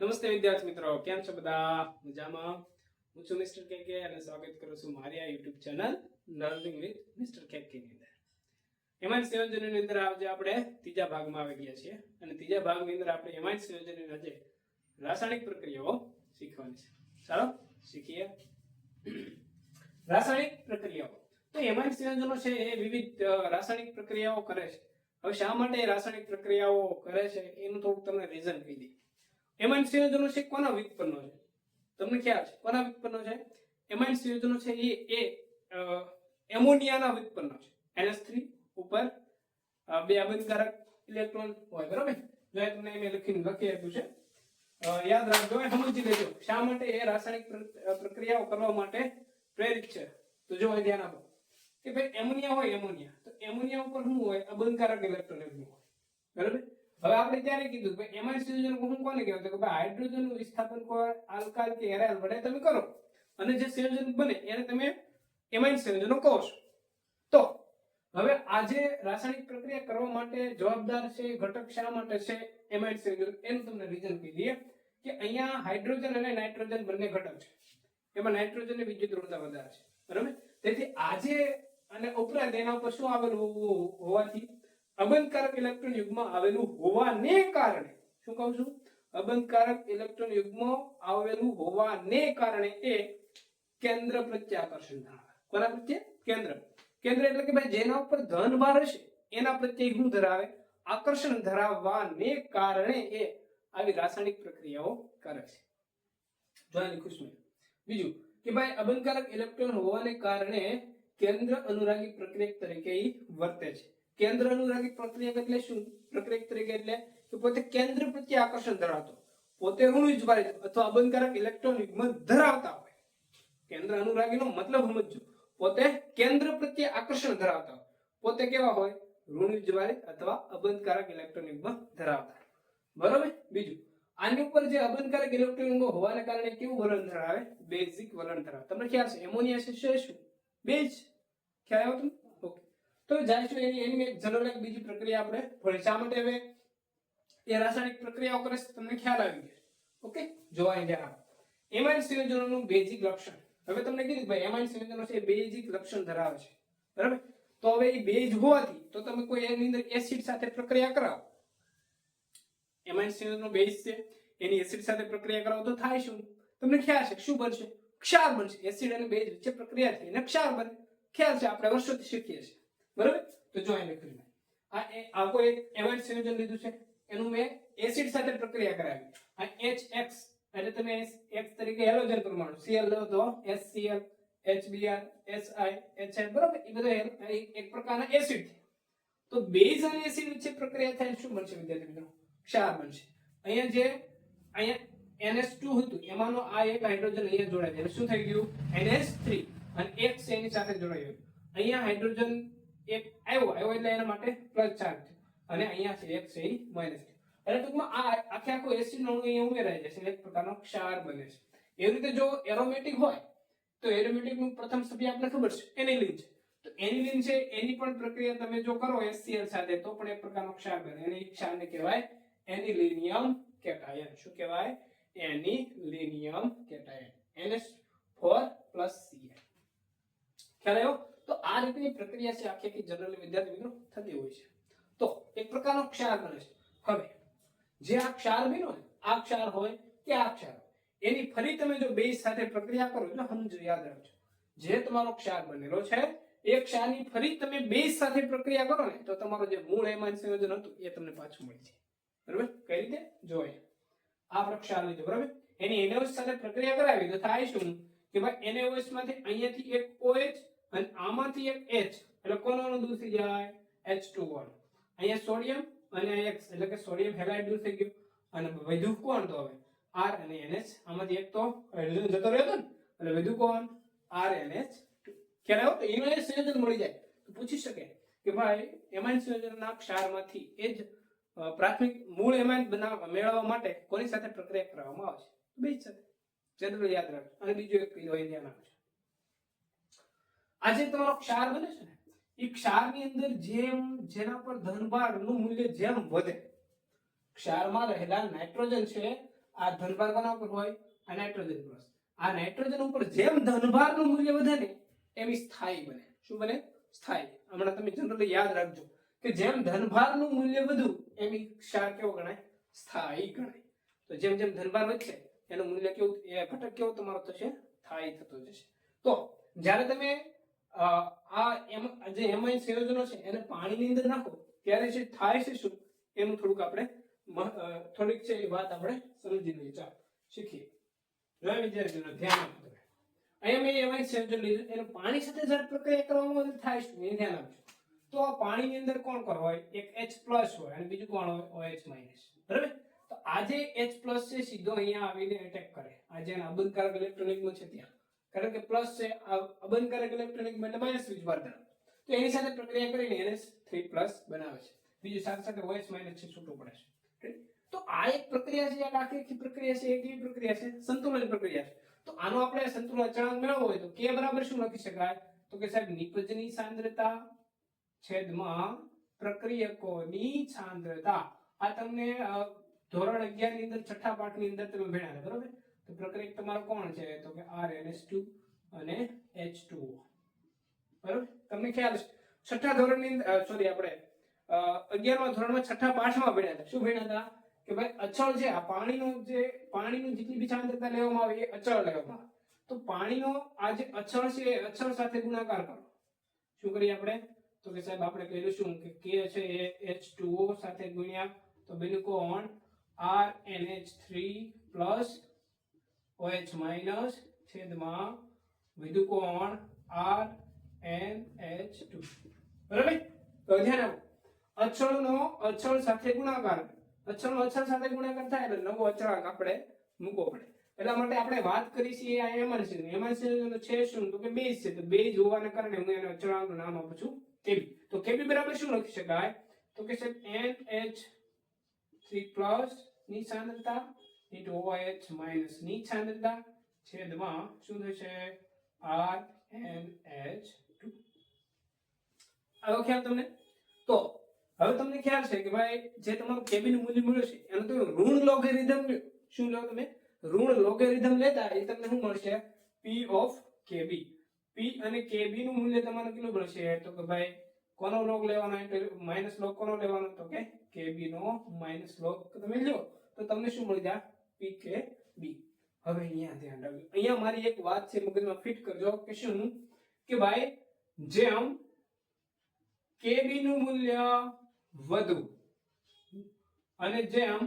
નમસ્તે વિદ્યાર્થી મિત્રો, કેમ છો બધા? મજામાં? હું છું મિસ્ટર કેકે અને સ્વાગત કરું છું મારી આ YouTube channel learning with mister KK ની અંદર. એમાઇન સંયોજનની અંદર આજે આપણે ત્રીજા ભાગમાં આવી ગયા છીએ અને ત્રીજા ભાગની અંદર આપણે એમાઇન સંયોજનની આજે રાસાયણિક પ્રક્રિયાઓ શીખવાની છે. ચાલો, શીખીએ. રાસાયણિક પ્રક્રિયાઓ. તો એમાઇન સંયોજનો છે એ વિવિધ રાસાયણિક પ્રક્રિયાઓ કરે છે. હવે શા માટે રાસાયણિક પ્રક્રિયાઓ કરે છે? એનું થોડુંક તમને રીઝન કહી દઈએ. એમાઇન સંયોજનો છે, કોના વ્યુત્પન્નો છે? તમને ખ્યાલ છે, કોના વ્યુત્પન્નો છે? એમાઇન સંયોજનો છે, એ એ એમોનિયાના વ્યુત્પન્નો છે. NH3 ઉપર બે અબંધકારક ઇલેક્ટ્રોન હોય, બરાબર? જો એ તમને મેં લખીને લખી આપ્યું છે યાદ રાખજો, એ સમજી લેજો. શા માટે એ રાસાયણિક પ્રક્રિયાઓ કરવા માટે પ્રેરિત છે? તો જો ધ્યાન આપો, કે ભાઈ એમોનિયા હોય એમોનિયા, તો એમોનિયા ઉપર શું હોય? અબંધકારક ઇલેક્ટ્રોન હોય, બરાબર? હવે આપણે ત્યારે કીધું કે એમાં સંયોજન હું કોને કહેવાય? કે ભાઈ હાઇડ્રોજનનું વિસ્થાપન આલ્કાઇલ કે એરાઇલ વડે તમે કરો. અને જે સંયોજન બને, એને તમે એમાઇન સંયોજનો કહો છો. તો હવે આજે રાસાયણિક પ્રક્રિયા કરવા માટે જવાબદાર છે, ઘટક શા માટે છે, એમાઇન સંયોજન, એનું તમને રીઝન કહી દઈએ કે અહીંયા હાઇડ્રોજન અને નાઇટ્રોજન બંને ઘટક છે. એમાં નાઇટ્રોજનની વિદ્યુત ઋણતા વધારે છે. બરાબર? તેથી આજે અને ઉપરાંત એના ઉપર શું આવેલું હોવાથી અબંધકારક ઇલેક્ટ્રોન યુગ્મ આવેલું હોવાને કારણે, શું કહું છું? અબંધકારક ઇલેક્ટ્રોન યુગ્મ આવેલું હોવાને કારણે એ કેન્દ્ર પ્રત્યે આકર્ષણ ધરાવે કોના પ્રત્યે? કેન્દ્ર. કેન્દ્ર એટલે કે ભાઈ જેના ઉપર ધન ભાર હશે એના પ્રત્યે શું ધરાવે. આકર્ષણ ધરાવવાને કારણે એ આવી રાસાયણિક પ્રક્રિયાઓ કરે છે. જોવાની છે. બીજું, કે ભાઈ અબંધકારક ઇલેક્ટ્રોન હોવાને કારણે કેન્દ્ર અનુરાગી પ્રક્રિયક તરીકે વર્તે છે. કેન્દ્ર અનુરાગી પ્રક્રિયક એટલે શું? પ્રક્રિયક તરીકે એટલે કે પોતે કેન્દ્ર પ્રત્યે આકર્ષણ ધરાવતો પોતે ઋણ ઉજવાય અથવા અબંધકારક ઇલેક્ટ્રોન યુગ્મ ધરાવતા હોય. કેન્દ્ર અનુરાગીનો મતલબ સમજો પોતે કેન્દ્ર પ્રત્યે આકર્ષણ ધરાવતા હોય. પોતે કેવા હોય? ઋણ ઉજવાય અથવા અબંધકારક ઇલેક્ટ્રોન યુગ્મ ધરાવતા. બરોબર? બીજું. આની ઉપર જે અબંધકારક ઇલેક્ટ્રોન હોવાને કારણે કેવું વલણ ધરાવે? બેઝિક વલણ ધરાવે. તમને ખ્યાલ છે એમોનિયા છે શું? બેઝ ખ્યાલ આવ્યો તમને? તો જાણીશું એની એની એક જનરલ એક બીજી પ્રક્રિયા આપણે ભણી શા માટે હવે એ રાસાયણિક પ્રક્રિયાઓ કરે છે તમને ખ્યાલ આવી ગયો. ઓકે? જોવા અહીં ધ્યાન આપો એમાઇન સંયોજનોનું બેઝિક લક્ષણ. હવે તમને કીધું ભાઈ એમાઇન સંયોજનો છે બેઝિક લક્ષણ ધરાવે છે. બરાબર? તો હવે એ બેઝ હોવાથી તો તમે કોઈ એની અંદર એસિડ સાથે પ્રક્રિયા કરાવો. એમાઇન સંયોજનો બેઝ છે. એની એસિડ સાથે પ્રક્રિયા કરાવો તો થાય શું? તમને ખ્યાલ છે? શું બનશે? ક્ષાર બનશે. એસિડ અને બેઝ વચ્ચે પ્રક્રિયા થઈ અને ક્ષાર બને. ખ્યાલ છે? આપણે વર્ષોથી શીખીએ છીએ. બરાબર? તો જો અહીં લખ્યું મેં. આ એ- આ એક એમાઇન સંયોજન લીધું છે? એનું મેં એસિડ સાથે પ્રક્રિયા કરાવી. આ HX એટલે તમે X તરીકે હેલોજન પરમાણુ, Cl લો તો HCl HBr Si HI બરાબર? એ બધા એક પ્રકારના એસિડ તો બેઝ અને એસિડ વચ્ચે પ્રક્રિયા થાય, શું બનશે વિદ્યાર્થી મિત્રો? ક્ષાર બનશે. અહીંયા જે અહીંયા NH2 હતું, એમાંનો આ એક હાઇડ્રોજન અહીંયા જોડાય છે શું થઈ ગયું? NH3 અને એક સેની સાથે જોડાયું અહીંયા હાઇડ્રોજન એક આવ્યો આવ્યો એટલે એના માટે પ્લસ ચાર્જ અને અહીંયા છે એક છે. માઇનસ એટલે ટૂંકમાં આ આખે આખો એસિડ અણુ અહીંયા ઉમેરાય જશે એક પ્રકારનો ક્ષાર બને છે. એવી રીતે જો એરોમેટિક હોય, તો એરોમેટિકનું પ્રથમ સભ્ય આપણે ખબર છે એનિલિન છે. તો એનિલિન છે, એની પણ પ્રક્રિયા તમે જો કરો HCl સાથે, તો પણ એક પ્રકારનો ક્ષાર બને. એને ક્ષારને કહેવાય એનિલિનિયમ કેટાયન શું કહેવાય? એનિલિનિયમ કેટાયન NH4 Cl ખ્યાલ આવ્યો? તો આ રીતની પ્રક્રિયા છે આખી આખી જનરલ વિદ્યાર્થી મિત્રો થતી હોય છે. તો એક પ્રકારનો ક્ષાર બને છે. હવે, જે આ ક્ષાર બન્યો ને, આ ક્ષાર હોય કે આ ક્ષાર એની ફરી તમે જો બેઝ સાથે પ્રક્રિયા કરો એટલે સમજો યાદ રાખજો. જે તમારો ક્ષાર બનેલો છે, એ ક્ષારની ફરી તમે બેઝ સાથે પ્રક્રિયા કરો ને, તો તમારો જે મૂળ એમાઇન સંયોજન હતું, એ તમને પાછું મળી જાય. બરાબર? કઈ રીતે? જોઈએ આ પ્રક્ષાર ક્ષાર લીધો, બરાબર? એની NaOH સાથે પ્રક્રિયા કરાવી, તો થાય શું? કે ભાઈ NaOH માંથી અહીંયાથી એક OH અને આમાંથી એક H, એટલે કોનો અણુ દૂર થઈ જાય H2O અહીંયા સોડિયમ અને X, એટલે કે સોડિયમ હેલાઇડ દૂર થઈ ગયું. અને વધુ કોણ તો હવે? R અને NH આમાંથી એક તો જતો રહ્યો હતો ને, એટલે વધુ કોણ? R NH ખ્યાલ આવ્યો? તો એનો એ સંયોજન મળી જાય. તો પૂછી શકે કે ભાઈ એમાઇન સંયોજનના ક્ષારમાંથી એ જ પ્રાથમિક મૂળ એમાઇન બનાવવા, મેળવવા માટે કોની સાથે પ્રક્રિયા કરવામાં આવે છે? બે જ સાથે. જનરલ યાદ રાખજો. અને બીજું એક ધ્યાન આપજો આજે તમારો ક્ષાર બને છે ને, એ ક્ષારની અંદર જેમ જેના પર ધનભારનું મૂલ્ય જેમ વધે, ક્ષારમાં રહેલા નાઇટ્રોજન છે, આ ધનભાર કોના ઉપર હોય? આ નાઇટ્રોજન પર આ નાઇટ્રોજન ઉપર જેમ ધનભારનું મૂલ્ય વધે ને એમ સ્થાયી બને. શું બને? સ્થાયી. હમણાં તમે જનરલી યાદ રાખજો કે જેમ ધનભારનું મૂલ્ય વધુ એમ ક્ષાર કેવો ગણાય? સ્થાયી ગણાય. તો જેમ જેમ ધનભાર વધશે, એનું મૂલ્ય કેવું, એ ઘટક કેવો તમારો થશે? સ્થાયી થતો જશે. તો જ્યારે તમે આ એમ, જે એમઆઈ સંયોજનો છે, એને પાણીની અંદર નાખો, ત્યારે જે થાય છે શું, એનું થોડુંક આપણે થોડીક છે એ વાત આપણે સમજી લઈએ. ચાલો, શીખીએ. જો વિદ્યાર્થીઓ, ધ્યાન આપો તમે. અહીંયા મેં એમઆઈ સંયોજન લીધું, એને પાણી સાથે જ્યારે પ્રક્રિયા કરવામાં થાય શું એ ધ્યાન આપજો તો આ પાણીની અંદર કોણ કોણ હોય? એક એચ પ્લસ હોય અને બીજું કોણ હોય? ઓએચ માઇનસ બરાબર? તો આજે એચ પ્લસ છે, સીધો અહીંયા આવીને એટેક કરે. આ જે અબંધકારક ઇલેક્ટ્રોનિકમાં છે ત્યાં. કારણ કે પ્લસ છે, આ અબંધકારક ઇલેક્ટ્રોનિક એટલે માઇનસ ધરાવે તો એની સાથે પ્રક્રિયા કરીને એને થ્રી પ્લસ બનાવે છે. બીજું સાથે સાથે ઓએસ માઇનસ છે, છૂટું પડે છે. તો આ એક પ્રક્રિયા છે એક આખી પ્રક્રિયા છે, એક એવી પ્રક્રિયા છે, સંતુલન પ્રક્રિયા છે. તો આનો આપણે સંતુલન અચળાંક મેળવવો હોય તો કે બરાબર શું લખી શકાય? તો કે સાહેબ, નિપજની સાંદ્રતા છેદમાં પ્રક્રિયકોની સાંદ્રતા. આ તમને ધોરણ 11 ની અંદર, છઠ્ઠા પાઠની અંદર તમે ભણ્યા બરોબર? તો પ્રક્રિયક તમારો કોણ છે? તો કે RNS2 અને H2O બરાબર? તમને ખ્યાલ છે છઠ્ઠા ધોરણની સોરી આપણે અ, 11મા ધોરણમાં છઠ્ઠા પાઠમાં ભણ્યા હતા. શું ભણ્યા હતા? કે ભાઈ અચળ છે આ પાણીનું જે પાણીનું જેટલી બી સાંદ્રતા લેવામાં આવે એ અચળ લેવામાં આવે. તો પાણીનો આ જે અચળ છે એ અચળ સાથે ગુણાકાર કરો. શું કરીએ આપણે? તો કે સાહેબ આપણે કહી શું કે કે છે એ H2O સાથે ગુણ્યા. તો બેનું કોણ? RNH3 પ્લસ OH માઇનસ છેદમાં વધ્યું કોણ RNH2 બરાબર? તો ધ્યાન આપો. અચળનો અચળ સાથે ગુણાકાર. અચળનો અચળ સાથે ગુણાકાર થાય એટલે નવો અચળાંક આપણે મૂકવો પડે. એટલા માટે આપણે વાત કરી છીએ આ એમાં છે એમાં છે શું? તો કે બેઝ છે. તો બેઝ હોવાને કારણે હું એને અચળાંકનું નામ આપું છું કેબી. તો કેબી બરાબર શું લખી શકાય? તો કે છે NH3+ ની સાંદ્રતા OH માઇનસની સાંદ્રતા છેદમાં શું થશે RNH2 આવ્યો ખ્યાલ તમને તો હવે તમને ખ્યાલ છે કે ભાઈ જે તમારું કેબી નું મૂલ્ય મળ્યું છે એનું તમે ઋણ લોગેરિધમ શું લો તમે ઋણ લોગેરિધમ લેતા એ તમને શું મળશે p ઓફ કેબી p અને kb નું મૂલ્ય તમારે કેટલું મળશે તો કે ભાઈ કોનો લોગ લેવાનો માઇનસ લોગ કોનો લેવાનો તો કે kb નો માઇનસ લોગ તમે લ્યો તો તમને શું મળી જાય pkb હવે અહીંયા ધ્યાન રાખજો. અહીંયા મારી એક વાત છે, મગજમાં ફિટ કરજો, કે શું? કે ભાઈ, જેમ kb નું મૂલ્ય વધુ અને જેમ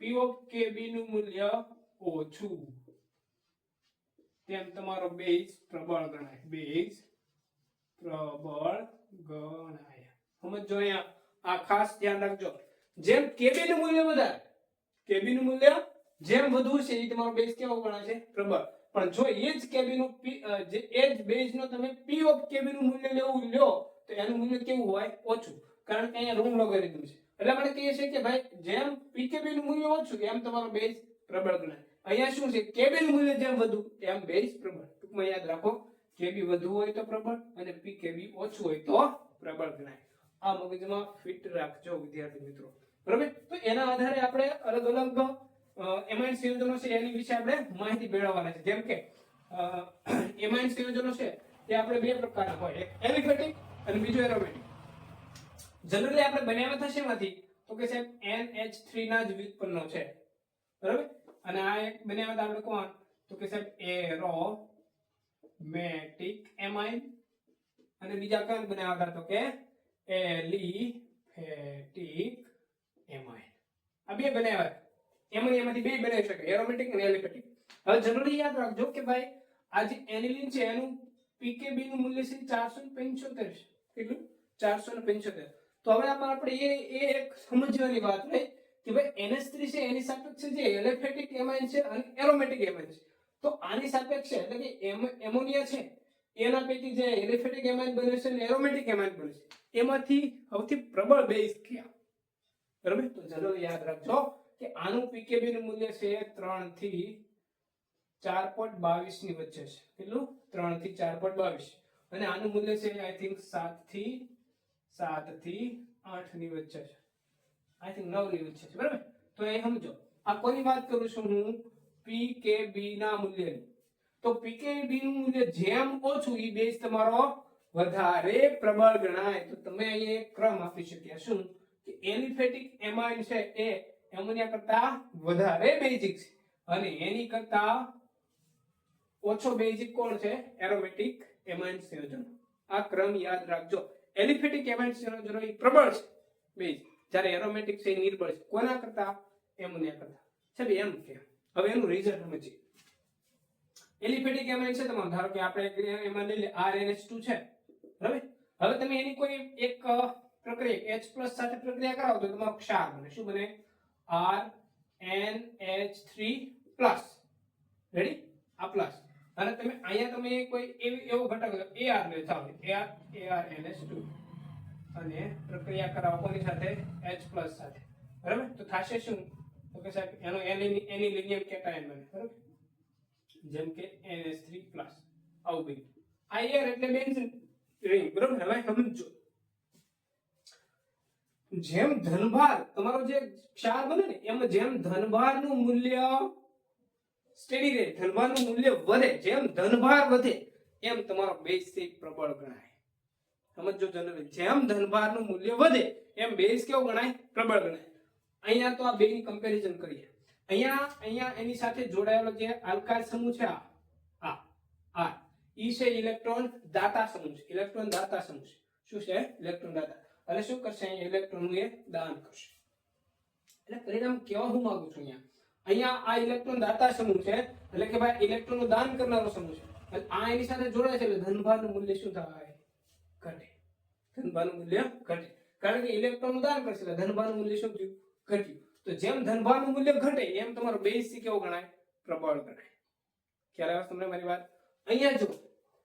p of kb નું મૂલ્ય ઓછું, તેમ તમારો બેઝ પ્રબળ ગણાય. બેઝ પ્રબળ ગણાય. સમજો અહીંયા. આ ખાસ ધ્યાન રાખજો. જેમ kb નું મૂલ્ય વધારે kb નું મૂલ્ય, જેમ વધુ છે એ તમારો બેઝ કેવો ગણાશે પ્રબળ. પણ જો એ જ કેબી નું જે એ જ બેઝ નો તમે પી ઓફ કેબી નું મૂલ્ય લેવું લ્યો, તો એનું મૂલ્ય કેવું હોય? ઓછું. કારણ કે અહીંયા ઋણ લોગેરિધમ છે. એટલે આપણે કહીએ છીએ કે ભાઈ, જેમ pkb નું મૂલ્ય ઓછું, એમ તમારો બેઝ પ્રબળ ગણાય. અહીંયા શું છે? કેબી નું મૂલ્ય જેમ વધુ, એમ બેઝ પ્રબળ. ટૂંકમાં યાદ રાખો, કેબી વધુ હોય તો પ્રબળ અને પીકેબી ઓછું હોય તો પ્રબળ ગણાય. આ મગજમાં ફિટ રાખજો, વિદ્યાર્થી મિત્રો. બરાબર? તો એના આધારે આપણે અલગ અલગ એમાઇન સંયોજનો છે એની વિશે આપણે માહિતી મેળવવાના છે. જેમ કે એમાઇન સંયોજનો છે તે આપણે બે પ્રકારના હોય. એક એલિફેટિક અને બીજો એરોમેટિક. જનરલી આપણે બનાવ્યા થશે એમાંથી તો કે સાહેબ NH3 ના જ વ્યુત્પન્નો છે. બરાબર? અને આ એક બનાવ્યા હતા આપણે કોણ? તો કે સાહેબ એરો મેટિક એમાઇન અને બીજા કયા બનાવ્યા હતા? તો કે એલિફેટિક એમાઇન આ બે બનાવ્યા. એમાં એમાંથી બે બનાવી શકે. એરોમેટિક અને એલિફેટિક હવે જરૂરી યાદ રાખજો કે ભાઈ, આ જે એનિલિન છે, એનું પીકેબી નું મૂલ્ય છે 475 છે. કેટલું? 475 તો હવે આમાં આપણે એ એ એક સમજવાની વાત રહી કે ભાઈ NH3 છે, એની સાપેક્ષે જે એલિફેટિક એમાઇન છે અને એરોમેટિક એમાઇન છે. તો આની સાપેક્ષે, એટલે કે એમ- એમોનિયા છે, એના પૈકી જે એલિફેટિક એમાઇન બને છે અને એરોમેટિક એમાઇન બને છે. એમાંથી સૌથી પ્રબળ બેઝ કયા? બરાબર? તો જરૂર યાદ રાખજો કે આનું પીકેબી નું મૂલ્ય છે ત્રણથી 4.22 ની વચ્ચે છે. કેટલું? ત્રણથી 4.22 અને આનું મૂલ્ય છે આઈ થિંક સાતથી સાતથી આઠની વચ્ચે છે. આઈ થિંક નવની વચ્ચે છે, બરાબર? તો એ સમજો. આ કોની વાત કરું છું હું? પી કે બી ના મૂલ્યની. તો પી કે બી નું મૂલ્ય જેમ ઓછું એ બેઝ તમારો વધારે પ્રબળ ગણાય. તો તમે અહીંયા એક ક્રમ આપી શક્યા, શું? કે એલિફેટિક એમાઇન છે એ એમોનિયા કરતા વધારે બેઝિક છે. અને એની કરતા ઓછો બેઝિક કોણ છે? એરોમેટિક એમાઇન સંયોજનો. આ ક્રમ યાદ રાખજો. એલિફેટિક એમાઇન સંયોજનો એ પ્રબળ છે. બેઝ જ્યારે એરોમેટિક છે એ નિર્બળ છે. કોના કરતા? એમોનિયા કરતા. છે એમ કે હવે એનું રિઝલ્ટ સમજીએ. એલિફેટિક એમાઇન છે તમારો. ધારો કે આપણે એમાં લઈ લે. આર એન એચ ટુ છે. બરાબર? હવે તમે એની કોઈ એક પ્રક્રિયા, H+ સાથે પ્રક્રિયા કરાવો તો તમારો ક્ષાર બને. શું બને? RNH3+ રેડી આ પ્લસ અને તમે અહીંયા તમે કોઈ એવી, એવો ઘટક AR લે હોય. AR ARNH2 અને પ્રક્રિયા કરાવો કોની સાથે? H+ સાથે. બરાબર? તો થશે શું? તો કે સાહેબ, એનો એની એની લિનિયમ કેટાયન બને. બરાબર? જેમ કે NH3+ આવું બન્યું. IR એટલે બેન્ઝીન. રિંગ બરાબર? હવે સમજો. જેમ ધનભાર, તમારો જે ક્ષાર બને ને, એમ જેમ ધનભારનું મૂલ્ય સ્ટેડી રહે, ધનભારનું મૂલ્ય વધે, જેમ ધનભાર વધે, એમ તમારો બેઝ પ્રબળ ગણાય. સમજો જનરલ, જેમ ધનભારનું મૂલ્ય વધે, એમ બેઝ કેવો ગણાય? પ્રબળ ગણાય. અહીંયા તો આ બેની કમ્પેરિઝન કરીએ. અહીંયા અહીંયા એની સાથે જોડાયેલો જે આલ્કાઇલ સમૂહ છે આ આ આ, ઈ છે ઇલેક્ટ્રોન દાતા સમૂહ છે ઇલેક્ટ્રોન દાતા સમૂહ છે. શું છે? ઇલેક્ટ્રોન દાતા. અને શું કરશે? અહીંયા ઇલેક્ટ્રોન એ દાન કરશે. એટલે પરિણામ કેવા હું માંગુ છું અહીંયા? અહીંયા આ ઇલેક્ટ્રોન દાતા સમૂહ છે. એટલે કે ભાઈ ઇલેક્ટ્રોનનું દાન કરનારો સમૂહ છે. આ એની સાથે જોડાય છે એટલે ધનભારનું મૂલ્ય શું થાય? ઘટે. ધનભારનું મૂલ્ય ઘટે. કારણ કે ઇલેક્ટ્રોનનું દાન કરશે એટલે ધનભારનું મૂલ્ય શું થયું? ઘટ્યું. તો જેમ ધનભારનું મૂલ્ય ઘટે, એમ તમારો બેઝ કેવો ગણાય? પ્રબળ ગણાય. ખ્યાલ આવે તમને મારી વાત? અહીંયા જો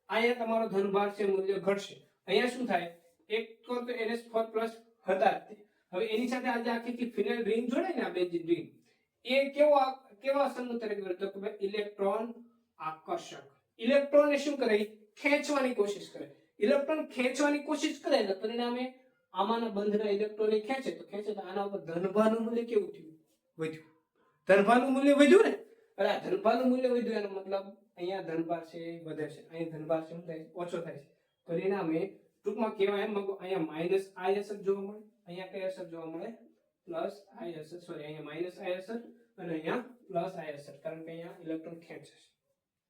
અહીંયા તમારો ધનભાર છે, મૂલ્ય ઘટશે. અહીંયા શું થાય? એક તો NH4+ હતા પ્લસ હતા હવે એની સાથે આજે આખી ફિનાઇલ રિંગ જોડે ને આ બેન્ઝીન રિંગ એ કેવો કેવા સમૂહ તરીકે વર્તે? કે ઇલેક્ટ્રોન આકર્ષક. ઇલેક્ટ્રોન શું કરે? ખેંચવાની કોશિશ કરે. ઇલેક્ટ્રોન ખેંચવાની કોશિશ કરે એટલે પરિણામે આમાંના બંધના ઇલેક્ટ્રોન ખેંચે. તો ખેંચે તો આના ઉપર ધનભારનું મૂલ્ય કેવું થયું? વધ્યું. ધનભારનું મૂલ્ય વધ્યું ને? એટલે આ ધનભારનું મૂલ્ય વધ્યું એનો મતલબ અહીંયા ધનભાર છે વધે છે. અહીંયા ધનભાર શું થાય છે? ઓછો થાય છે. પરિણામે ટૂંકમાં કહેવાય એમ અહીંયા માઇનસ આઈ અસર જોવા મળે, અહીંયા કઈ અસર જોવા મળે? પ્લસ આઈ અસર સોરી અહીંયા માઇનસ આઈ અસર અને અહીંયા પ્લસ આઈ અસર કારણ કે અહીંયા ઇલેક્ટ્રોન ખેંચે છે.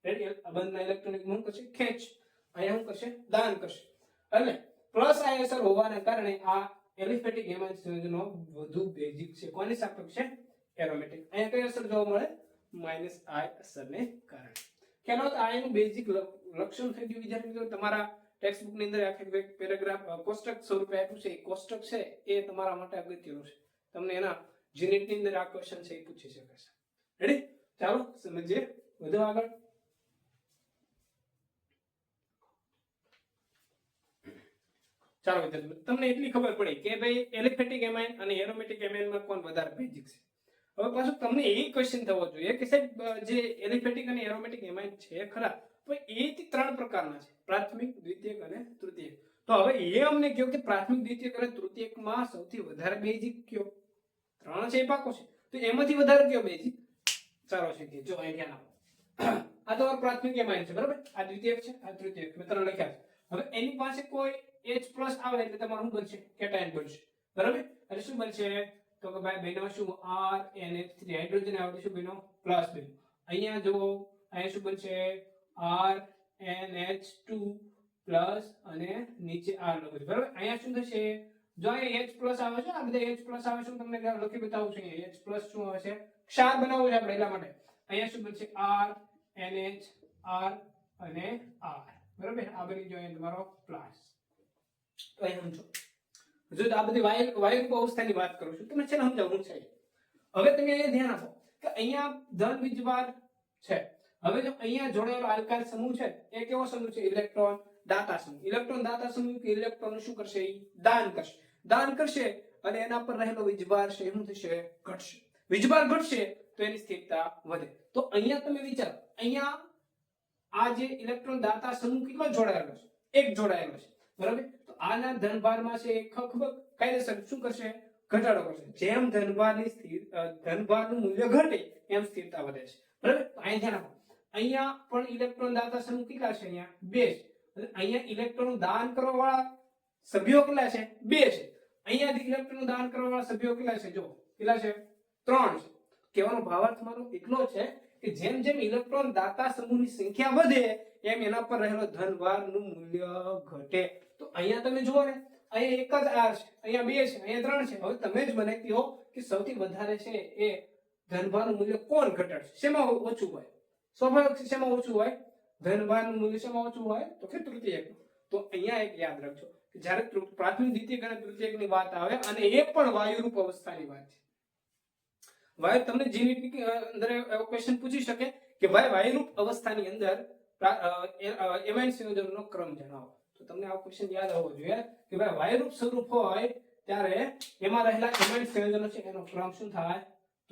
રેડી આ બંધના ઇલેક્ટ્રોનિક શું કરશે? ખેંચ. અહીંયા શું કરશે? દાન કરશે. એટલે પ્લસ આઈ અસર હોવાના કારણે આ એલિફેટિક સંયોજનો વધુ બેઝિક છે. કોની સાપેક્ષ છે? એરોમેટિક અહીંયા કઈ અસર જોવા મળે? માઇનસ આઈ અસરને કારણે. કેનો આ એનું બેઝિક લક્ષણ થઈ ગયું વિદ્યાર્થી તમારા ટેક્સ્ટ બુકની અંદર આખે એક પેરેગ્રાફ કોષ્ટક સ્વરૂપે આપ્યું છે. એ કોષ્ટક છે એ તમારા માટે અગત્યનું છે. તમને એના યુનિટની અંદર આ ક્વેશ્ચન છે એ પૂછી શકે છે. રેડી ચાલો, સમજીએ. વધુ આગળ. ચાલો, વિદ્યાર્થી તમને એટલી ખબર પડી કે ભાઈ એલિફેટિક એમાઇન અને એરોમેટિક એમાઇનમાં કોણ વધારે બેઝિક છે? હવે પાછું તમને એ ક્વેશ્ચન થવો જોઈએ કે સાહેબ જે એલિફેટિક અને એરોમેટિક એમાઇન છે ખરા, તો એ ત્રણ પ્રકારના છે. પ્રાથમિક, દ્વિતીયક અને તૃતીયક. તો હવે એ અમને કહો કે પ્રાથમિક, દ્વિતીયક અને તૃતીયકમાં સૌથી વધારે બેઝિક કયો? ત્રણ છે એ પાકો છે. તો એમાંથી વધારે કયો બેઝિક ચાલો છે જો અહીં ના આ તો પ્રાથમિક એમાં છે, બરાબર? આ દ્વિતીયક છે, આ તૃતીયક. મેં ત્રણ લખ્યા છે. હવે એની પાસે કોઈ H પ્લસ આવે એટલે તમારું શું બનશે? કેટાયન બનશે. બરાબર? એટલે શું બનશે? તો કે ભાઈ બન્યો શું? R NH3 હાઇડ્રોજન આવે શું બન્યો પ્લસ બન્યો અહીંયા જો અહીંયા શું બનશે? R NH2 પ્લસ અને નીચે R લખું છું. બરાબર? અહીંયા શું થશે? જો અહીંયા H પ્લસ આવે છે, આ બધા H પ્લસ આવે છે, હું તમને લખી બતાવું છું અહીંયા. H પ્લસ શું આવે છે ક્ષાર બનાવવું છે આપણે એટલા માટે. અહીંયા શું બનશે? R NH R અને R બરાબર? આ બની જો અહીંયા તમારો પ્લસ. તો અહીં સમજો. જો આ બધી વાયુ વાયુ અવસ્થાની વાત કરું છું તમને છે ને સમજાવું છે હવે તમે ધ્યાન આપો કે અહીંયા ધન વિજવાર છે. હવે જો અહીંયા જોડાયેલો આલ્કાઇલ સમૂહ છે, એ કેવો સમૂહ છે? ઇલેક્ટ્રોન દાતા સમૂહ. ઇલેક્ટ્રોન દાતા સમૂહ કે ઇલેક્ટ્રોન શું કરશે? દાન કરશે. દાન કરશે અને એના પર રહેલો વીજભાર છે શું થશે? ઘટશે. વીજભાર ઘટશે તો એની સ્થિરતા વધે. તો અહીંયા તમે વિચારો, અહીંયા આ જે ઇલેક્ટ્રોન દાતા સમૂહ કેટલો જોડાયેલો છે? એક જોડાયેલો છે. બરાબર? તો આના ધનભારમાં છે, એ ખ- ખબર કાયદેસર શું કરશે? ઘટાડો કરશે. જેમ ધનભારની સ્થિર ધનભારનું મૂલ્ય ઘટે, એમ સ્થિરતા વધે છે. બરાબર? અહીંયા ધ્યાન આપો. અહીંયા પણ ઇલેક્ટ્રોન દાતા સમૂહ કેટલા છે અહીંયા? બે છે. અહીંયા ઇલેક્ટ્રોન દાન કરવા વાળા સભ્યો કેટલા છે? બે છે. અહીંયાથી ઇલેક્ટ્રોન દાન કરવા વાળા સભ્યો કેટલા છે? જો કેટલા છે? ત્રણ છે. કહેવાનો ભાવાર્થ મારો એટલો છે કે જેમ જેમ ઇલેક્ટ્રોન દાતા સમૂહની સંખ્યા વધે, એમ એના પર રહેલો ધનભારનું મૂલ્ય ઘટે. તો અહીંયા તમે જુઓ ને, અહીંયા એક જ આર છે. અહીંયા બે છે, અહીંયા ત્રણ છે. હવે તમે જ મને કહો કે સૌથી વધારે છે એ ધનભારનું મૂલ્ય કોણ ઘટાડશે? શેમાં ઓછું હોય? સ્વાભાવિક શેમાં ઓછું હોય ધનભારનું મૂલ્ય શેમાં ઓછું હોય, તો કે તૃતીયક તો અહીંયા એક યાદ રાખજો કે જ્યારે પ્રાથમિક દ્વિતીય અને તૃતીયકની વાત આવે અને એ પણ વાયુરૂપ અવસ્થાની વાત છે. વાયુ તમને જીની અંદર એવો ક્વેશ્ચન પૂછી શકે કે ભાઈ વાયુરૂપ અવસ્થાની અંદર એમાઇન સંયોજનનો ક્રમ જણાવો. તો તમને આ ક્વેશ્ચન યાદ આવવો જોઈએ કે ભાઈ વાયુરૂપ સ્વરૂપ હોય ત્યારે એમાં રહેલા એમાઇન સંયોજનો છે, એનો ક્રમ શું થાય?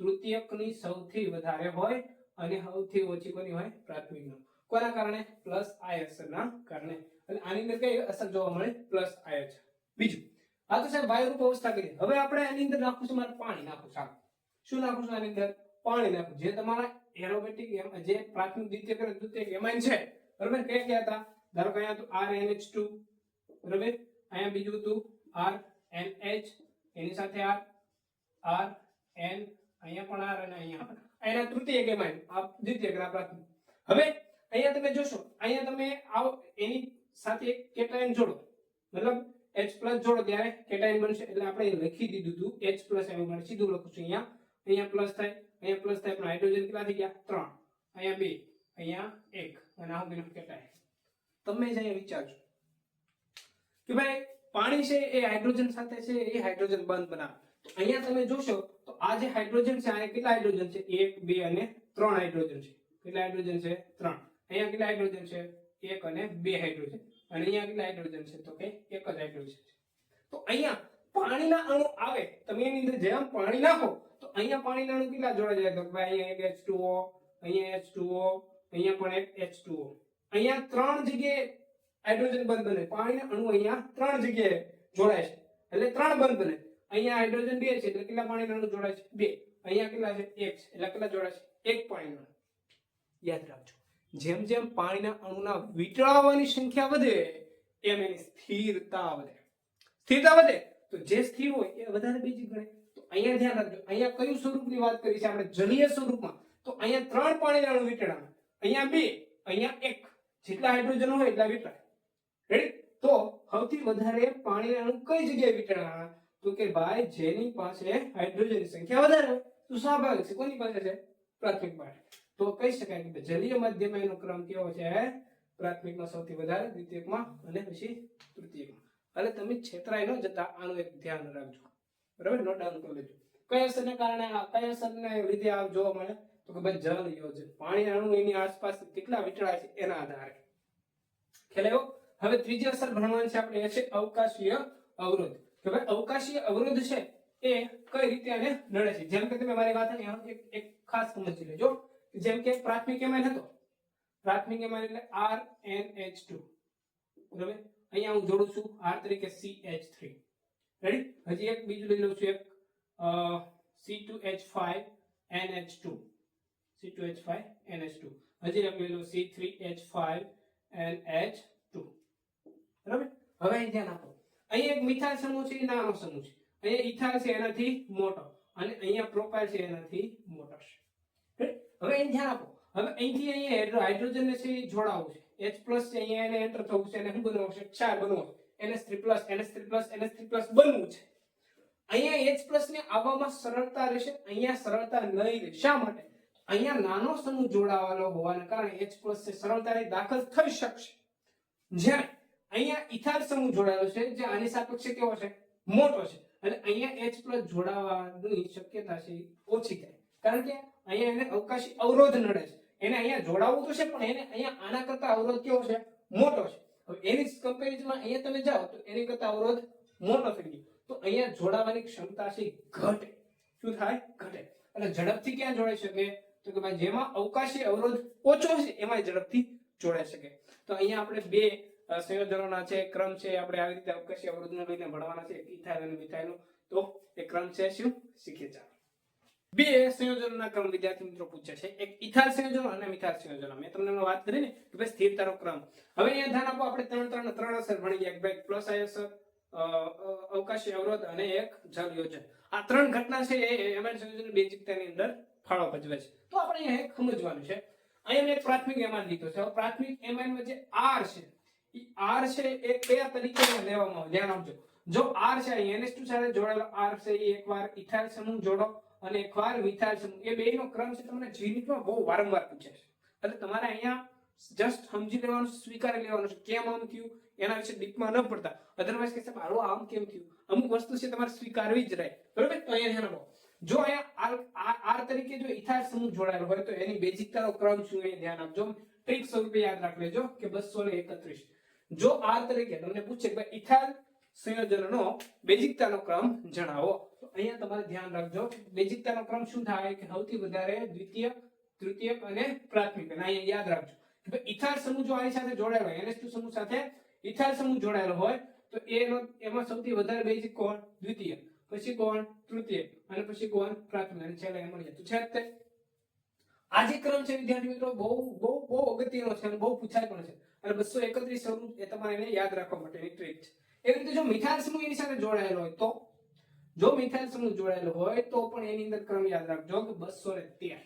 તૃતીયકની સૌથી વધારે હોય અને સૌથી ઓછી કોની હોય? પ્રાથમિકનો. કોના કારણે? પ્લસ આય કારણે. અને આની અંદર કઈ અસર જોવા મળે? પ્લસ આય બીજું. આ તો સાહેબ વાયુરૂપ અવસ્થા કરી હવે આપણે આની અંદર નાખવું છે મારે પાણી નાખવું છે. શું નાખું છું આની અંદર? પાણી નાખું. જે તમારા એરોમેટિક જે પ્રાથમિક દ્વિતીય અને દ્વિતીય એમાઇન છે. બરાબર? કયા કયા હતા? ધારો કે અહીંયા તો RNH2 બરાબર? અહીંયા બીજું હતું એચ એની સાથે આર આર એન અહીંયા પણ આર અને અહીંયા પણ અહીંયા તૃતીયક એમાઇન આ દ્વિતીય ગ્રહ પ્રાથમિક. હવે અહીંયા તમે જોશો, અહીંયા તમે આવો, એની સાથે કેટાયન જોડો. મતલબ H જોડો ત્યારે કેટાયન બનશે, એટલે આપણે લખી દીધું હતું H એવું મને સીધું લખું છું અહીંયા. અહીંયા પ્લસ થાય, અહીંયા પ્લસ થાય, પણ હાઇડ્રોજન કેટલા થઈ ગયા? ત્રણ. અહીંયા બે, અહીંયા એક, અને આ બેનો કેટાયન. તમે જ અહીંયા વિચારજો. કે ભાઈ, પાણી છે એ હાઇડ્રોજન સાથે છે, એ હાઇડ્રોજન બંધ બનાવે. અહીંયા તમે જોશો તો આ જે હાઇડ્રોજન છે, આ કેટલા હાઇડ્રોજન છે? એક, બે અને ત્રણ હાઇડ્રોજન છે. કેટલા હાઇડ્રોજન છે? ત્રણ. અહીંયા કેટલા હાઇડ્રોજન છે? એક અને બે હાઇડ્રોજન અને અહીંયા કેટલા હાઇડ્રોજન છે? તો કે એક જ હાઇડ્રોજન છે. તો અહીંયા પાણીના અણુ આવે, તમે એની અંદર જેમ પાણી નાખો, તો અહીંયા પાણીના અણુ કેટલા જોડાઈ જાય? તો ભાઈ અહીંયા એક H2O અહીંયા H2O અહીંયા પણ એક H2O અહીંયા ત્રણ જગ્યાએ હાઇડ્રોજન બંધ બને. પાણીના અણુ અહીંયા ત્રણ જગ્યાએ જોડાય છે. એટલે ત્રણ બંધ બને. અહીંયા હાઇડ્રોજન બે છે, એટલે કેટલા પાણીના અણુ જોડાય છે? બે. અહીંયા કેટલા છે? એક છે. એટલે કેટલા જોડાય છે? એક પાણીના અણુ યાદ રાખજો, જેમ જેમ પાણીના અણુના વીંટળાવાની સંખ્યા વધે, એમ એની સ્થિરતા વધે. સ્થિરતા વધે? તો જે સ્થિર હોય એ વધારે બીજી ગણે. તો અહીંયા ધ્યાન રાખજો, અહીંયા કયું સ્વરૂપની વાત કરી છે? આપણે જલીય સ્વરૂપમાં. તો અહીંયા ત્રણ પાણીના અણુ વિટળાના અહીંયા બે, અહીંયા એક. જેટલા હાઇડ્રોજન હોય એટલા વિટળાય રેડી તો સૌથી વધારે પાણીના અણુ કઈ જગ્યાએ વિટળાના તો કે ભાઈ, જેની પાસે હાઇડ્રોજનની સંખ્યા વધારે તો સ્વાભાવિક છે, કોની પાસે છે? પ્રાથમિક માટે. તો કહી શકાય કે જલીય માધ્યમમાં એનો ક્રમ કેવો છે? પ્રાથમિકમાં સૌથી વધારે, દ્વિતીયકમાં અને પછી તૃતીયકમાં. એટલે તમે છેતરાઈ ન જતા, આનું એક ધ્યાન રાખજો. બરાબર? નોટ ડાઉન કરી લેજો. કઈ અસરને કારણે કઈ અસરને લીધે આ જોવા મળે? તો કે ભાઈ જલ યોજન. પાણી, અણુ એની આસપાસ કેટલા વિટળાય છે? એના આધારે. ખ્યાલ હવે ત્રીજી અસર ભણવાની છે, આપણે એ છે અવકાશીય અવરોધ. ભાઈ અવકાશીય અવરોધ છે એ કઈ રીતે એને નડે છે? જેમ કે તમે મારી વાત એક એક ખાસ સમજી લેજો. જેમ કે પ્રાથમિક એમાઇન હતો. પ્રાથમિક એમાઇન એટલે આર એન એચ ટુ બરાબર? અહીંયા હું જોડું છું આર તરીકે સી એચ થ્રી રેડી હજી એક બીજું લઈ લઉં છું એક C two H five N H two C two H five N H two હજી એક લઈ લઉં C three H five N H two બરાબર? હવે અહીં ધ્યાન આપો અહીંયા એક મિથાઇલ સમૂહ છે, એ નાનો સમૂહ છે. અહીંયા ઇથાઇલ છે, એનાથી મોટો. અને અહીંયા પ્રોપાઇલ છે, એનાથી મોટો છે. હવે અહીં ધ્યાન આપો. હવે અહીંથી અહીંયા હાઇડ્રોજન છે, એ જોડાવવું છે. H પ્લસ છે, અહીંયા એને એન્ટર થવું છે અને શું બનવું છે? ક્ષાર બનવું છે. NH3 plus NH3 plus NH3 plus બનવું છે. અહીંયા H પ્લસ ને આવવામાં સરળતા રહેશે, અહીંયા સરળતા નહીં રહે. શા માટે? અહીંયા નાનો સમૂહ જોડાવાનો હોવાને કારણે H પ્લસ સરળતાથી દાખલ થઈ શકશે. જ્યારે અહીંયા ઇથાર સમૂહ જોડાયેલો છે, જે આની સાપેક્ષે કેવો છે? મોટો છે. અને અહીંયા H પ્લસ જોડાવાની શક્યતા છે ઓછી થાય. કારણ કે અહીંયા એને અવકાશી અવરોધ નડે છે. એને અહીંયા જોડાવવું તો છે, પણ એને અહીંયા આના કરતા અવરોધ કેવો છે? મોટો છે. હવે એની કમ્પેરિઝનમાં અહીંયા તમે જાઓ તો એની કરતા અવરોધ મોટો થઈ ગયો. તો અહીંયા જોડાવાની ક્ષમતા છે ઘટે. શું થાય? ઘટે. એટલે ઝડપથી ક્યાં જોડાઈ શકે? તો કે ભાઈ જેમાં અવકાશી અવરોધ ઓછો છે એમાં ઝડપથી જોડાઈ શકે. તો અહીંયા આપણે બે સંયોજનોના છે ક્રમ છે, આપણે આવી રીતે અવકાશી અવરોધને લઈને ભણવાના છે ઇથાઇલ અને મિથાઇલનો તો એ ક્રમ છે શું? શીખીએ ચાલો. બે સંયોજનોના ક્રમ વિદ્યાર્થી મિત્રો પૂછે છે. એક ઇથાલ સંયોજન અને મિથાલ સંયોજન. મેં તમને વાત કરી ને કે ભાઈ સ્થિરતાનો ક્રમ. હવે અહીંયા ધ્યાન આપો, આપણે ત્રણ ત્રણ ત્રણ અસર ભણી ગયા ભાઈ પ્લસ આઈ અસર અવકાશી અવરોધ અને એક જળ યોજન. આ ત્રણ ઘટના છે, એ એમાઇન સંયોજન બેઝિકતાની અંદર ફાળો ભજવે છે. તો આપણે અહીંયા સમજવાનું છે. અહીંયા મેં એક પ્રાથમિક એમાઇન લીધો છે. પ્રાથમિક એમાઇનમાં જે આર છે આર છે એ બે તરીકે લેવામાં આવે. ધ્યાન આપજો. જો આર છે અહીં NH2 સાથે જોડાયેલો આર છે એ એકવાર ઇથાઇલ સમૂહ જોડો અને એકવાર મિથાઇલ સમૂહ. એ બેનો ક્રમ છે, તમને જીનીટમાં બહુ વારંવાર પૂછે એટલે તમારે અહીંયા જસ્ટ સમજી લેવાનું સ્વીકારી લેવાનું છે. કેમ આમ થયું? એના વિશે ડીપમાં ન પડતા અધરવાઇઝ કે સાહેબ આવું આમ કેમ થયું? અમુક વસ્તુ છે, તમારે સ્વીકારવી જ રહે. બરોબર? તો અહીંયા ધ્યાન જો અહીંયા આર તરીકે જો ઇથાઇલ સમૂહ જોડાયેલો હોય, તો એની બેઝિકતાનો ક્રમ શું એ ધ્યાન આપજો. ટ્રીક સ્વરૂપે યાદ રાખ લેજો કે બસો ને એકત્રીસ. જો આર તરીકે તમને પૂછે કે ભાઈ ઇથાઇલ સંયોજનનો બેઝિકતાનો ક્રમ જણાવો. તો અહીંયા તમારે ધ્યાન રાખજો. બેઝિકતાનો ક્રમ શું થાય? કે સૌથી વધારે દ્વિતીય, તૃતીય અને પ્રાથમિક. અને અહીંયા યાદ રાખજો. કે ઇથાઇલ સમૂહ જો આની સાથે જોડાયેલો હોય NH2 સમૂહ સાથે ઇથાઇલ સમૂહ જોડાયેલો હોય, તો એનો, એમાં સૌથી વધારે બેઝિક કોણ? દ્વિતીય. પછી કોણ? તૃતીય. અને પછી કોણ? પ્રાથમિક. અને છેલ્લે એમ મળી તો છે આ જે ક્રમ છે, વિદ્યાર્થી મિત્રો, બહુ બહુ બહુ અગત્યનો છે અને બહુ પૂછાય પણ છે. અને બસો એકત્રીસ સ્વરૂપ એ તમારે એને યાદ રાખવા માટેની ટ્રીક છે. એવી રીતે જો મિથાઇલ સમૂહ એની સાથે જોડાયેલો હોય તો? જો મિથાઇલ સમૂહ જોડાયેલો હોય તો પણ એની અંદર ક્રમ યાદ રાખજો કે બસો ને તેર.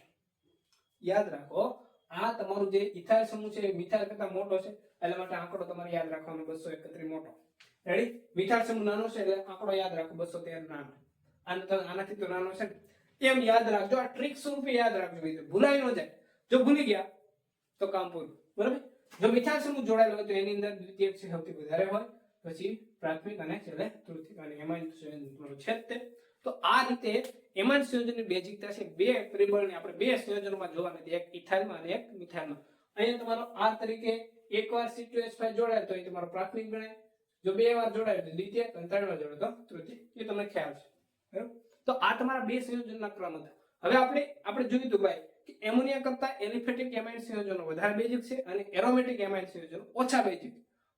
યાદ રાખો, આ તમારું જે ઇથાઇલ સમૂહ છે એ મિથાઇલ કરતા મોટો છે, એટલે માટે આંકડો તમારે યાદ રાખવાનો બસો એકત્રીસ મોટો. રેડી મિથાઇલ સમૂહ નાનો છે એટલે આંકડો યાદ રાખો, બસો તેર નાનો. આનાથી તો નાનો છે એમ યાદ રાખજો, આ ટ્રીક સ્વરૂપે યાદ રાખજો ભૂલાઈ ન જાય. જો ભૂલી ગયા, તો કામ પૂરું. બરાબર? જો મિથાન સમૂહ જોડાયેલો હોય તો એની અંદર દ્વિતીયક છે સૌથી વધારે હોય, પછી પ્રાથમિક અને છેલ્લે તૃતીય અને એમાં સંયોજન છે તે. તો આ રીતે એમાઇન સંયોજનની બેઝિકતા છે બે પરિબળને. આપણે બે સંયોજનોમાં જોવાના એક ઇથાઇલમાં અને એક મિથાઇલમાં. અહીંયા તમારો આર તરીકે એકવાર C2H5 જોડાય તો એ તમારો પ્રાથમિક ગણાય. જો બે વાર જોડાય તો દ્વિતીય અને ત્રણ વાર જોડાય તો તૃતીય એ તમને ખ્યાલ છે. બરાબર? તો આ તમારા બે સંયોજનના ક્રમ હતા. હવે આપણે આપણે જોયું હતું ભાઈ કે એમોનિયા કરતા એલિફેટિક એમાઇન સંયોજનો વધારે બેઝિક છે અને એરોમેટિક એમાઇન સંયોજનો ઓછા બેઝિક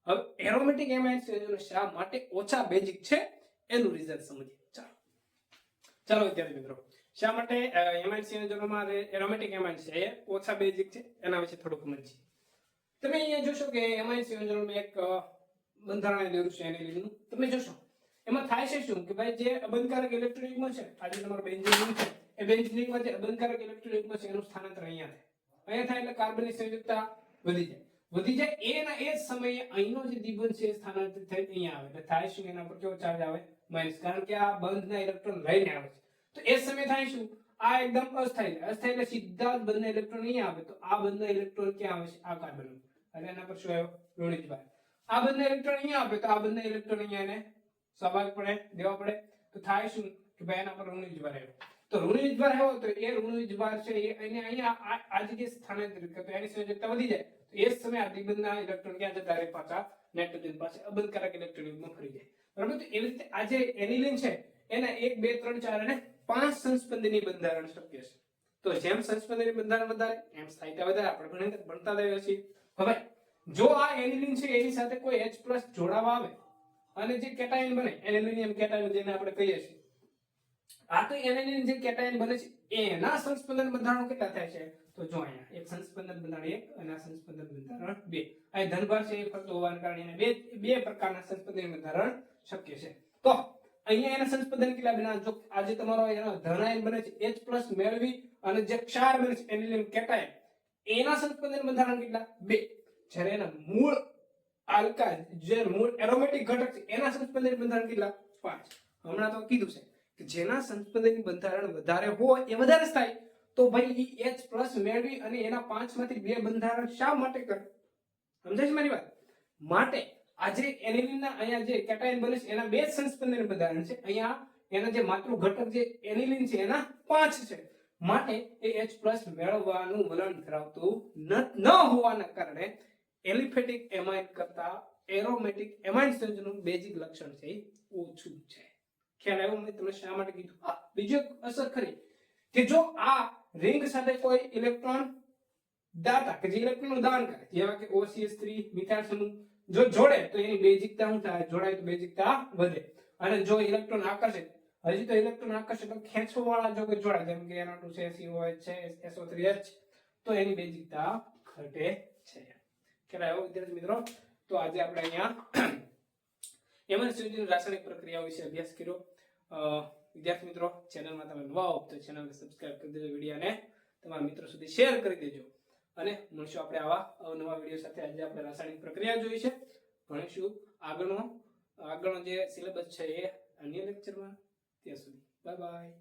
હવે એરોમેટિક એમાઇન સંયોજનો શા માટે ઓછા બેઝિક છે? એનું રિઝલ્ટ સમજીએ. ચાલો. ચાલો વિદ્યાર્થી મિત્રો, શા માટે એમાઇન સંયોજનોમાં એરોમેટિક એમાઇન છે? એ ઓછા બેઝિક છે, એના વિશે થોડુંક સમજીએ. તમે અહીંયા જોશો કે એમાઇન સંયોજનોમાં એક બંધારણ લીધું છે એનિલિનનું તમે જોશો. એમાં થાય છે શું? કે ભાઈ જે અબંધકારક ઇલેક્ટ્રોનિકમાં છે, આજે તમારો બેન્ઝીન છે. એ બેન્ઝીન રિંગમાં જે અબંધકારક ઇલેક્ટ્રોન યુગ્મ સ્થાનાંતર અહીંયા થાય. અહીંયા થાય એટલે કાર્બનની સંયુક્તતા વધી જાય. વધી જાય એના એ જ સમયે અહીંનો જે દ્વિબંધ છે સ્થાનાંતરિત થઈ અહીંયા આવે. એટલે થાય શું? એના પર કેવો ચાર્જ આવે? માઇનસ કારણ કે આ બંધના ઇલેક્ટ્રોન લઈને આવે છે. તો એ સમયે થાય શું? આ એકદમ અસ્થાયી. અસ્થાયી એટલે સીધા જ બંધના ઇલેક્ટ્રોન અહીં આવે. તો આ બંધના ઇલેક્ટ્રોન ક્યાં આવે છે? આ કાર્બન એટલે એના પર શું આવ્યો? ઋણિત ભાર આ બંને ઇલેક્ટ્રોન અહીંયા આપે તો આ બંને ઇલેક્ટ્રોન અહીંયા એને સ્વાભાવિકપણે દેવા પડે. તો થાય શું? કે ભાઈ એના પર ઋણ વીજભાર આવ્યો. તો ઋણ વીજભાર તો એ ઋણ છે, એ એને અહીંયા આ આ જગ્યાએ સ્થાનાંતરિત કરે તો એની સંયોજકતા વધી જાય. તો એ સમયે આ દ્વિબંધના ઇલેક્ટ્રોન ક્યાં જતા રહે? પાછા નાઇટ્રોજન પાસે, અબંધકારક ઇલેક્ટ્રોન ફરી જાય. બરાબર? તો એવી રીતે આ જે એનિલિન છે, એના એક, બે, ત્રણ, ચાર અને પાંચ સંસ્પંદની બંધારણ શક્ય છે. તો જેમ સંસ્પંદની બંધારણ વધારે, એમ સ્થાયિકતા વધારે. આપણે ભણી- ભણતા રહ્યા છીએ. હવે, જો આ એનિલિન છે, એની સાથે કોઈ H જોડાવા આવે, અને જે કેટાયન બને એનિલિનિયમ કેટાયન જેને આપણે કહીએ છીએ આ તો એનિલિન જે કેટાયન બને છે, એના સંસ્પંદન બંધારણો કેટલા થાય છે? તો જો અહીંયા, એક સંસ્પંદન બંધારણ એક અને સંસ્પંદન બંધારણ બે. અહીં ધનભાર છે, એ ફરતો હોવાને કારણે બે બે પ્રકારના સંસ્પંદન બંધારણ શક્ય છે. તો અહીંયા એના સંસ્પંદન કેટલા બના જો આજે તમારો એનો ધનાયન બને છે H મેળવી અને જે ક્ષાર બને છે એનિલિન કેટાયન એના સંસ્પંદન બંધારણ કેટલા? બે. જ્યારે એના મૂળ આલ્કાઇલ જે મૂળ એરોમેટિક ઘટક છે, એના સંસ્પંદન બંધારણ કેટલા? પાંચ. હમણાં તો કીધું છે. કે જેના સંસ્પંદન બંધારણ વધારે હોય, એ વધારે થાય, તો ભાઈ ઈ એચ પ્લસ મેળવી અને એના પાંચમાંથી બે બંધારણ શા માટે કરે? સમજાય છે મારી વાત? માટે આજે એનિલિનના અહીંયા જે કેટાયન બને છે, એના બે જ સંસ્પંદન બંધારણ છે. અહીંયા એના જે માતૃ ઘટક જે એનિલિન છે, એના પાંચ છે. માટે એ એચ પ્લસ મેળવવાનું વલણ ધરાવતું ન હોવાના કારણે એલિફેટિક એમાઇન કરતા એરોમેટિક એમાઇન સંયોજનનું બેઝિક લક્ષણ છે ઓછું છે. ખ્યાલ આવ્યો, મેં તમને શા માટે કીધું? આ બીજું અસર ખરી, કે જો આ રિંગ સાથે કોઈ ઇલેક્ટ્રોન દાતા કે જે ઇલેક્ટ્રોન દાન કરે, જેવા કે OCH3 મિથાઇલ સમૂહ, જો જોડે, તો એની બેઝિકતા શું થાય? જોડાય તો બેઝિકતા વધે. અને જો ઇલેક્ટ્રોન આકર્ષે, હજી તો ઇલેક્ટ્રોન આકર્ષક ખેંચવા વાળા જો કોઈ જોડાય, જેમ કે એના ટુ છે સીઓએચ છે એસઓ થ્રી એચ તો એની બેઝિકતા ઘટે છે. ખ્યાલ વિદ્યાર્થી મિત્રો? તો આજે આપણે અહીંયા એમએનસીની રાસાયણિક પ્રક્રિયાઓ વિશે અભ્યાસ કર્યો. વિદ્યાર્થી મિત્રો, ચેનલમાં તમે નવા હો, તો ચેનલને સબસ્ક્રાઇબ કરી દેજો વિડીયોને. તમારા મિત્રો સુધી શેર કરી દેજો. અને મળશું આપણે આવા નવા વીડિયો સાથે. આજે આપણે રાસાયણિક પ્રક્રિયા જોઈ છે. ભણીશું આગળનો આગળનો જે સિલેબસ છે એ અન્ય લેક્ચરમાં ત્યાં સુધી. Bye bye